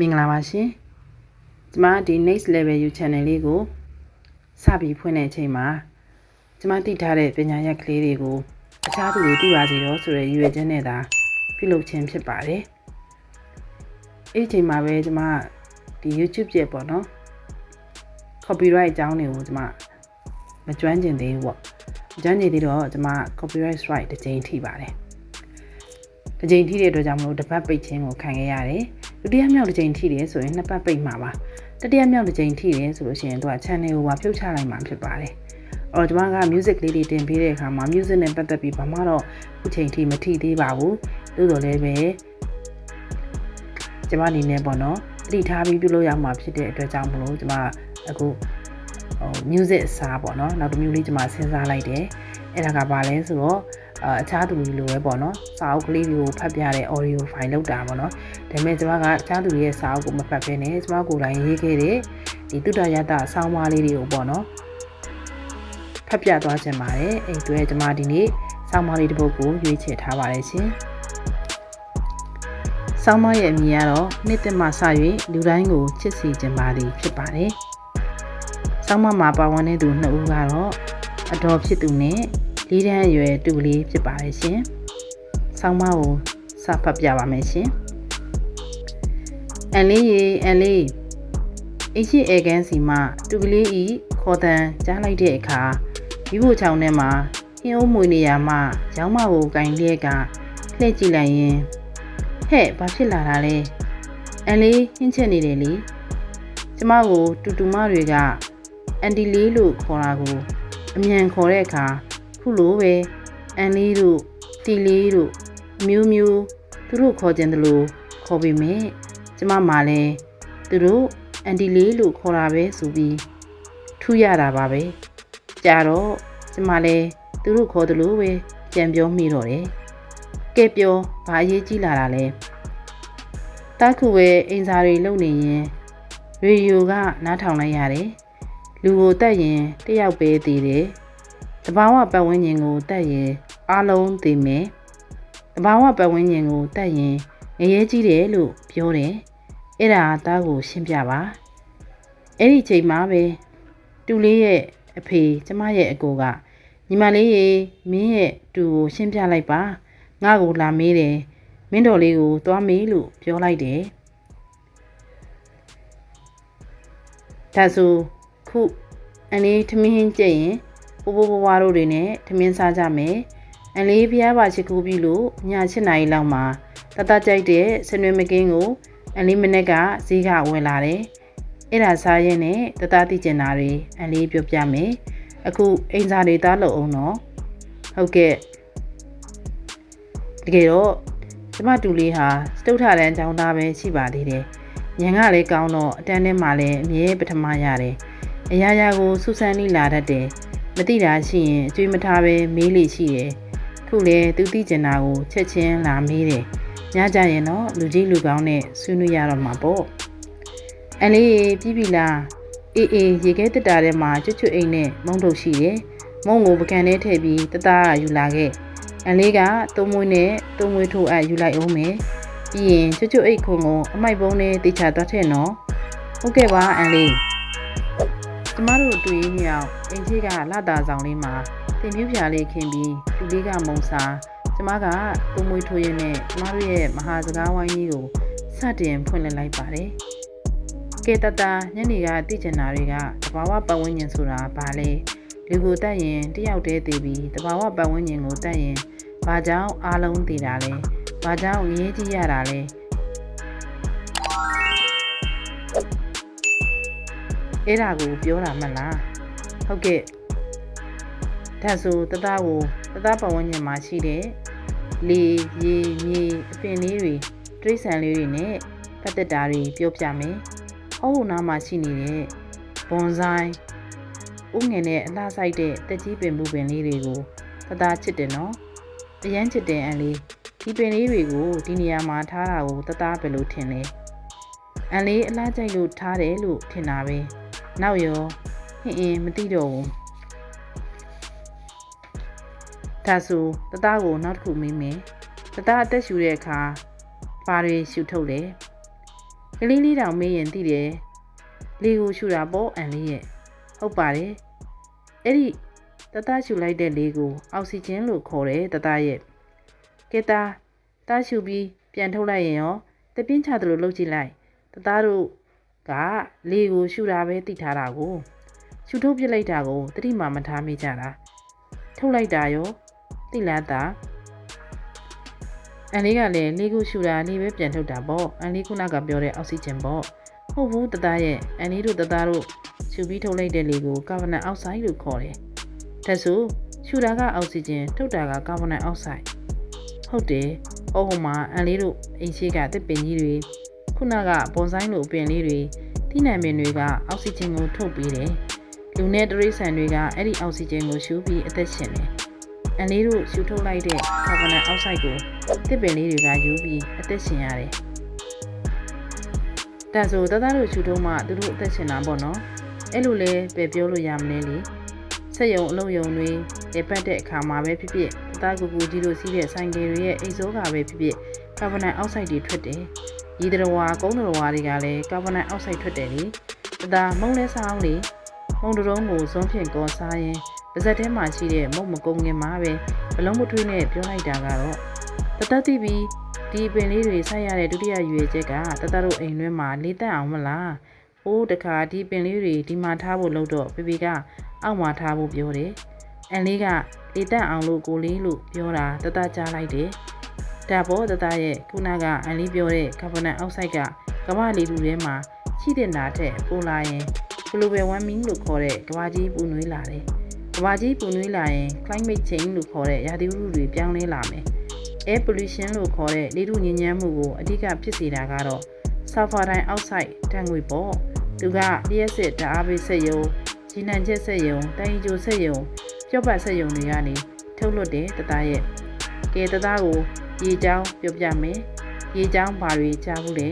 မင်္ဂလာပါရှင်ကျမဒီ next level you channel လေးကိုစပြီးဖွင့်တဲ့အချိန်မှာကျမတည်ထားတဲ့ပညာရက်ကလေးတွေကိုအခြားသူတွေသိပါစေတော့ဆိုတဲ့ရည်ရွယ်ချက်နဲ့သာပြုလုပ်ခြင်းဖြစ်ပါတယ်အဲ့ဒီအချိန်မှာပဲကျမဒီ YouTube ပြပေါ့နော် copyright အကြောင်းတွေကိုကျမမကျွမ်းကျင်သေးဘူးပေါ့မကျွမ်းကျင်သေးတော့ကျမ copyright strike တစ်ကြိမ်ထိပါတယ်တစ်ကြိမ်ထိတဲ့အတွက်ကြောင့်မလို့တပတ်ပိတ်ခြင်းကိုခံခဲ့ရတယ် ဒုတိယမြောက်တစ်ကြိမ်ထိတယ်ဆိုရင်နှစ်ပတ်ပိတ်မှာပါတတိယမြောက်တစ်ကြိမ်ထိတယ်ဆိုလို့ရှိရင်သူက channel ကိုပါဖြုတ်ချလိုက်မှာဖြစ်ပါတယ်အော်ကျွန်မက music လေးတွေတင်ပေးတဲ့အခါမှာ music နဲ့ပတ်သက်ပြီးဘာမှတော့အခုချိန်ထိမထိသေးပါဘူးသို့တော်လည်းပဲကျွန်မအနေနဲ့ပေါ့နော်တတိထားပြီးပြုလုပ်ရမှာဖြစ်တဲ့အတွက်ကြောင့်မလို့ကျွန်မအခုဟို music အစားပေါ့နော်နောက်တစ်မျိုးလေးကျွန်မစဉ်းစားလိုက်တယ်အဲ့ဒါကဘာလဲဆိုတော့ အအခြားသူတွေလိုပဲပေါ့နော်စာအုပ်ကလေးတွေကိုဖတ်ပြတဲ့ audio file လောက်တာပေါ့နော်ဒါပေမဲ့ကျွန်မကအခြားသူတွေရဲ့စာအုပ်ကိုမဖတ်ဘဲနဲ့ကျွန်မကိုယ်တိုင်ရေးခဲ့တဲ့ဒီတုတ္တရတဆောင်းပါးလေးတွေကိုပေါ့နော်ဖတ်ပြသွားခြင်းပါတယ်အဲ့အတွက်ကျွန်မဒီနေ့ဆောင်းပါးလေးတစ်ပုဒ်ကိုရွေးချယ်ထားပါတယ်ရှင်ဆောင်းပါးရဲ့အမည်ကတော့နှစ်သက်မှစ၍လူတိုင်းကိုချစ်စီခြင်းပါသည်ဖြစ်ပါတယ်ဆောင်းပါးမှာပါဝင်တဲ့သူနှစ်ဦးကတော့အတော်ဖြစ်သူနဲ့ လေးတန်းအရွယ်တူလေးဖြစ်ပါတယ်ရှင်။ဆောင်းမကိုစဖတ်ပြပါမယ်ရှင်။အန်လေးရေအန်လေးအရှိအေကန်စီမှတူကလေးဤခေါ်တန်ကြားလိုက်တဲ့အခါမိဖို့ချောင်းထဲမှာဟင်းအုံးမွေနေရမှရောင်းမကိုကင်လျက်ကလှည့်ကြည့်လိုက်ရင်ဟဲ့ဘာဖြစ်လာတာလဲအန်လေးဟင်းချက်နေတယ်လေကျမကိုတူတူမတွေကအန်တီလေးလို့ခေါ်တာကိုအမြန်ခေါ်တဲ့အခါ ခုလိုပဲအန်လေးတို့တီလေးတို့မျိုးမျိုးသူတို့ခေါ်ကြတယ်လို့ခေါ်ပေမဲ့ကျမမှလည်းသူတို့အန်တီလေးလို့ခေါ်တာပဲဆိုပြီးထူးရတာပါပဲကြာတော့ကျမလည်းသူတို့ခေါ်တယ်လို့ပဲကြံပြောမိတော့တယ်ကဲပြောဘာအရေးကြီးလာတာလဲတခုပဲအင်စာတွေလုပ်နေရင်ရေဒီယိုကနားထောင်လိုက်ရတယ်လူကိုတက်ရင်တယောက်ပဲတည်တယ် တဘာဝပတ်ဝန်းကျင်ကိုတက်ရင်အားလုံးသိမယ်တဘာဝပတ်ဝန်းကျင်ကိုတက်ရင်ငရဲကြီးတယ်လို့ပြောတယ်အဲ့ဒါသားကိုရှင်းပြပါအဲ့ဒီချိန်မှာပဲတူလေးရဲ့အဖေကျမရဲ့အကိုကညီမလေးရေမင်းရဲ့တူကိုရှင်းပြလိုက်ပါငါ့ကိုလာမေးတယ်မင်းတော်လေးကိုသွားမေးလို့ပြောလိုက်တယ်ဒါဆိုခုအန်လေးထမင်းကျက်ရင် ပိုးပိုးပွားတို့တွေနဲ့ထမင်းစားကြမယ်အန်လေးဖျားပါချစ်ကူပြီလို့ည7နာရီလောက်မှာတတကြိုက်တဲ့ဆနွေမကင်းကိုအန်လေးမနေ့ကဈေးကဝင်လာတယ်အဲ့ဒါစားရင်နဲ့တတတိကျင်တာတွေအန်လေးပြောပြမယ်အခုအိမ်စာတွေသားလို့အောင်တော့ဟုတ်ကဲ့တကယ်တော့ကျမတူလေးဟာစတုထတန်းចောင်းသားပဲရှိပါသေးတယ်ညံကလည်းကောင်းတော့အတန်းထဲမှာလည်းအမြဲပထမရတယ်အရာရာကိုစူးစမ်းလိလာတတ်တယ် မသိတာရှိရင်အကျွေးမထားပဲမေးလေရှိတယ်ခုလေသူသိကျင်တာကိုချက်ချင်းလာမေးတယ်ညကြရင်တော့လူကြီးလူကောင်းနဲ့ဆွေးနွေးရတော့မှာပေါ့အလေးပြီးပြီလားအေးအေးရေခဲတက်တာထဲမှာချွတ်ချွတ်အိမ်နဲ့မုံထုတ်ရှိတယ်မုံကိုပကံထဲထည့်ပြီးတသားယူလာခဲ့အလေးကသုံးမွေးနဲ့သုံးမွေးထိုးအပ်ယူလိုက်အောင်မယ်ပြီးရင်ချွတ်ချွတ်အိတ်ခုံကိုအမိုက်ပုံးနဲ့တေချာသွားထည့်နော်ဟုတ်ကဲ့ပါအန်လေး ကျမတို့တွေ့ရင်းမြောက်အင်ကြီးကလာတာဆောင်လေးမှာတင်ပြူပြာလေးခင်းပြီးသူလေးကမုံစားကျမကပုံမွေးထိုးရင်းနဲ့ကျမတို့ရဲ့မဟာစကားဝိုင်းကြီးကိုစတင်ဖွင့်လှစ်လိုက်ပါတယ်ကဲတတညနေကသိကျင်တာတွေကတဘာဝပတ်ဝန်းကျင်ဆိုတာဘာလဲလူကိုတက်ရင်တယောက်တည်းတည်ပြီးတဘာဝပတ်ဝန်းကျင်ကိုတက်ရင်ဘာကြောင့်အားလုံးတည်တာလဲဘာကြောင့်ငြင်းကြည့်ရတာလဲ အဲ့ဒါကိုပြောတာမလားဟုတ်ကဲ့ဒါဆိုတသားကိုတသားပတ်ဝန်းကျင်မှာရှိတဲ့လေရေမြေအပင်လေးတွေတိရစ္ဆာန်လေးတွေနဲ့ပတ်သက်တာတွေပြောပြမယ်။ဟောဟုတ်နားမှာရှိနေတဲ့ဘွန်ဆိုင်ဥငယ်နဲ့အလှဆိုင်တဲ့တက်ကြီးပင်မှုပင်လေးတွေကိုတသားချစ်တယ်နော်။အရန်ချစ်တယ်အန်လေးဒီပင်လေးတွေကိုဒီနေရာမှာထားတာကိုတသားပဲလို့ထင်လဲ။အန်လေးအလားကြိုက်လို့ထားတယ်လို့ထင်တာပဲ။ နောက်ရောဟင်းအင်းမသိတော့ဘူးဒါဆိုတသားကိုနောက်တစ်ခုမေးမယ်တသားအသက်ရှူတဲ့အခါဘာတွေရှူထုတ်လဲကလေးလေးတောင်မေးရင်သိတယ်လေကိုရှူတာပေါ့အန်လေးရဲ့ဟုတ်ပါတယ်အဲ့ဒီတသားရှူလိုက်တဲ့လေကိုအောက်ဆီဂျင်လို့ခေါ်တယ်တသားရဲ့ကဲတာတားရှူပြီးပြန်ထုတ်လိုက်ရင်ရောတပြင်းချသလိုလှုပ်ကြည့်လိုက်တသားတို့ ကလေကိုရှူတာပဲသိထားတာကိုရှူထုတ်ပြစ်လိုက်တာကိုတတိမှမထားမိကြတာထုတ်လိုက်တာရောသိလားတာအန်လေးကလည်းလေကိုရှူတာနေပဲပြန်ထုတ်တာပေါ့အန်လေးခုနကပြောတဲ့အောက်ဆီဂျင်ပေါ့ဟုတ်ဘူးတသားရဲ့အန်လေးတို့တသားတို့ရှူပြီးထုတ်လိုက်တဲ့လေကိုကာဗွန်ဒိုင်အောက်ဆိုက်လို့ခေါ်တယ်ဒါဆိုရှူတာကအောက်ဆီဂျင်ထုတ်တာကကာဗွန်ဒိုင်အောက်ဆိုက်ဟုတ်တယ်ဟိုဟိုမှာအန်လေးတို့အိမ်ရှိကတစ်ပင်ကြီးတွေ ခုနကဘွန်ဆိုင်လိုအပင်လေးတွေတိနံပင်တွေကအောက်ဆီဂျင်ကိုထုတ်ပေးတယ်လူနဲ့တရိษံတွေကအဲ့ဒီအောက်ဆီဂျင်ကိုရှူပြီးအသက်ရှင်တယ်အန်လေးတို့ရှူထုတ်လိုက်တဲ့ကာဗွန်ဒိုင်အောက်ဆိုက်ကိုတစ်ပင်လေးတွေကယူပြီးအသက်ရှင်ရတယ်ဒါဆိုတသားတို့ရှူထုတ်မှသူတို့အသက်ရှင်တာပေါ့နော်အဲ့လိုလဲပဲပြောလို့ရမလဲလေဆက်ယုံအလုံးယုံတွေလေပတ်တဲ့အခါမှာပဲဖြစ်ဖြစ်အသားကူကူကြီးတို့စီးတဲ့ဆိုင်ကယ်တွေရဲ့အိတ်စောကပဲဖြစ်ဖြစ်ကာဗွန်ဒိုင်အောက်ဆိုက်တွေထွက်တယ်။ ဤတရဝါကုန်းတရဝါတွေကလည်းကာဗွန်ဒိုင်အောက်ဆိုက်ထွက်တယ်လေ။တသားမုံလဲစားအောင်လေမုံတရုံးကိုဇွန်းဖြင့်ကောစားရင်ပါဇက်ထဲမှာရှိတဲ့မုံမကုန်းငင်မှာပဲဘလုံးမထွေးနဲ့ပြောလိုက်တာကတော့တသက်တိပြီးဒီပင်လေးတွေဆက်ရတဲ့ဒုတိယရွေချက်ကတသက်တို့အိမ်တွင်းမှာလေးတက်အောင်မလား။အိုးတခါဒီပင်လေးတွေဒီမှာထားဖို့လို့တော့ဖေဖေကအောက်မှာထားဖို့ပြောတယ်။အန်လေးကလေတက်အောင်လို့ကိုလေးလို့ပြောတာတတကြားလိုက်တယ်။ ဒါပေါ်တတရဲ့ခုနကအန်လေးပြောတဲ့ကာဗွန်ဒိုင်အောက်ဆိုက်ကကမ္ဘာလေထုထဲမှာရှိတဲ့နာထက်ပိုလာရင် global warming လို့ခေါ်တဲ့ကမ္ဘာကြီးပူနွေးလာတယ်။ကမ္ဘာကြီးပူနွေးလာရင် climate change လို့ခေါ်တဲ့ရာသီဥတုတွေပြောင်းလဲလာမယ်။ air pollution လို့ခေါ်တဲ့လေထုညစ်ညမ်းမှုကိုအဓိကဖြစ်စေတာကတော့ sulfur dioxide ဓာတ်ငွေပေါ့။သူကလျှက်စစ်ဓာတ်အားပေးစက်ရုံဂျီနံချက်ဆက်ယုံတိုင်ဂျိုဆက်ယုံကြော့ပတ်ဆက်ယုံတွေကနေထုတ်လွှတ်တယ်တသားရဲ့ကဲတသားကို ရေချောင်းပြောပြမယ်ရေချောင်းဘာတွေကြားဘူးလဲ